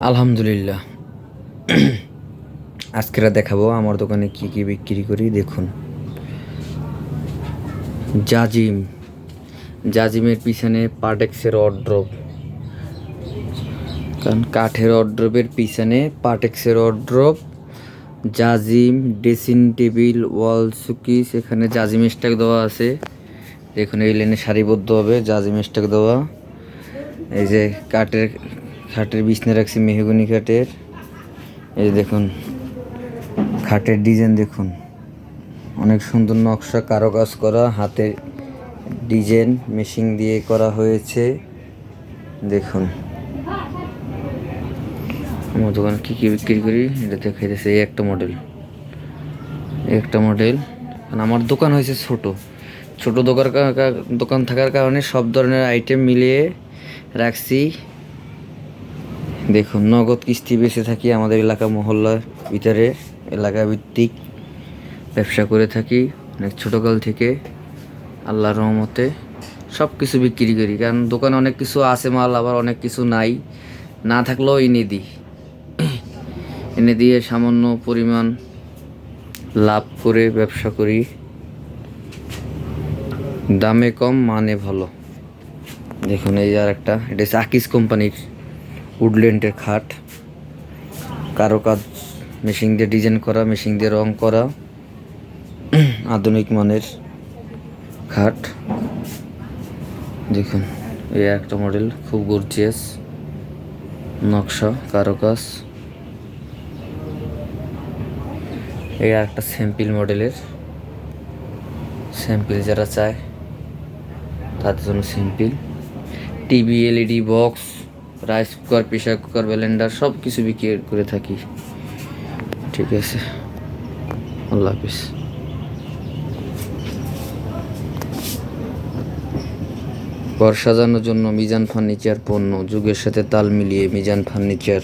আলহামদুলিল্লাহ। আজকেরা দেখাবো আমার দোকানে কি কি বিক্রি করি, দেখুন। জাজিম। জাজিমের পিছনে পাটেক্সের অড্রপ কারণ কাঠের অড্রপের পিছনে পাটেক্সের অড্রপ জাজিম, ড্রেসিং টেবিল, ওয়াল, সুকিস, এখানে জাজিম স্ট্যাক দেওয়া আছে। দেখুন এই লেনে সারিবদ্ধ হবে, জাজিম স্ট্যাক দেওয়া। এই যে কাঠের খাটের বিছনে রাখছি মেহগুনি খাটের। এই দেখুন, খাটের ডিজাইন দেখুন। অনেক সুন্দর নকশা, কারুকাজ করা, হাতের ডিজাইন, মেশিন দিয়ে করা হয়েছে। দেখুন। আমার দোকানে কী কী বিক্রি করি, এটা দেখাইতেছে, এই একটা মডেল একটা মডেল কারণ আমার দোকান হয়েছে ছোট। ছোট দোকান দোকান থাকার কারণে সব ধরনের আইটেম মিলিয়ে রাখছি। দেখুন, নগদ কিস্তি বেঁচে থাকি আমাদের এলাকা মহল্লার ভিতরে, এলাকা ভিত্তিক ব্যবসা করে থাকি। অনেক ছোটোকাল থেকে আল্লাহর রহমতে সব কিছু বিক্রি করি। কারণ দোকানে অনেক কিছু আছে মাল, আবার অনেক কিছু নাই। না থাকলেও এনে দিই। এনে দিয়ে সামান্য পরিমাণ লাভ করে ব্যবসা করি। দামে কম মানে ভালো। দেখুন, এই আর একটা এটা আকিস কোম্পানির উডল্যান্ডের খাট। কারও কাজ মেশিন দিয়ে ডিজাইন করা মেশিন দিয়ে রং করা। আধুনিক মানের খাট। দেখুন এই একটা মডেল খুব গর্জিয়াস নকশা, কারুকাজ। এই একটা স্যাম্পিল মডেলের স্যাম্পিল যারা চায়, তাদের জন্য simple TV LED box rice cooker pressure cooker blender সব কিছু বিক্রি করে থাকি। ঠিক আছে। আল্লাহ হাফিজ। ঘর সাজানোর জন্য মিজান ফার্নিচার পণ্য, যুগের সাথে তাল মিলিয়ে মিজান ফার্নিচার